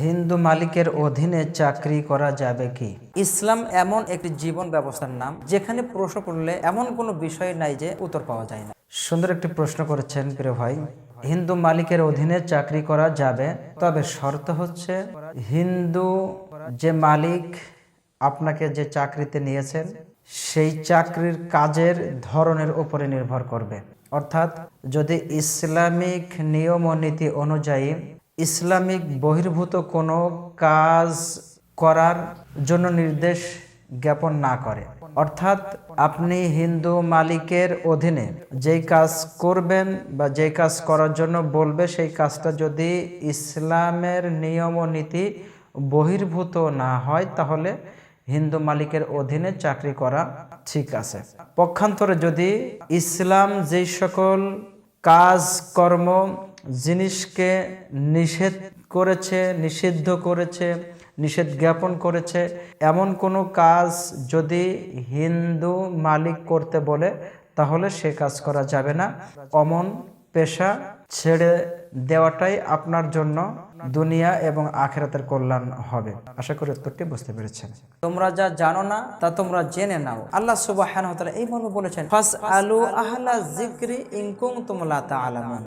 হিন্দু মালিকের অধীনে চাকরি করা যাবে কি? ইসলাম এমন একটি জীবন ব্যবস্থার নাম, যেখানে প্রশ্ন করলে এমন কোনো বিষয় নাই যে উত্তর পাওয়া যায় না। সুন্দর একটি প্রশ্ন করেছেন প্রিয় ভাই, হিন্দু মালিকের অধীনে চাকরি করা যাবে, তবে শর্ত হচ্ছে হিন্দু যে মালিক আপনাকে যে চাকরিতে নিয়েছেন, সেই চাকরির কাজের ধরনের উপরে নির্ভর করবে। অর্থাৎ যদি ইসলামিক নিয়ম ও নীতি অনুযায়ী ইসলামিক বহির্ভূত কোনো কাজ করার জন্য নির্দেশ জ্ঞাপন না করে। অর্থাৎ আপনি হিন্দু মালিকের অধীনে যেই কাজ করবেন বা যেই কাজ করার জন্য বলবে, সেই কাজটা যদি ইসলামের নিয়ম ও নীতি বহির্ভূত না হয়, তাহলে হিন্দু মালিকের অধীনে চাকরি করা ঠিক আছে। পক্ষান্তরে যদি ইসলাম যেই সকল কাজ কর্ম জিনিসকে নিষেধ করেছে, নিষিদ্ধ করেছে, নিষেধ জ্ঞাপন করেছে। এমন কোনো কাজ যদি হিন্দু মালিক করতে বলে, তাহলে সে কাজ করা যাবে না। অমন পেশা ছেড়ে দেওয়াটাই আপনার জন্য দুনিয়া এবং আখেরাতের কল্যাণ হবে। আশা করি উত্তরটি বুঝতে পেরেছেন। তোমরা যা জানো না, তা তোমরা জেনে নাও। আল্লাহ সুবাহ এই মর্মে বলেছেন ফাস আলু আহলা জিক্রি ইনকুম তোমলা তা আলামুন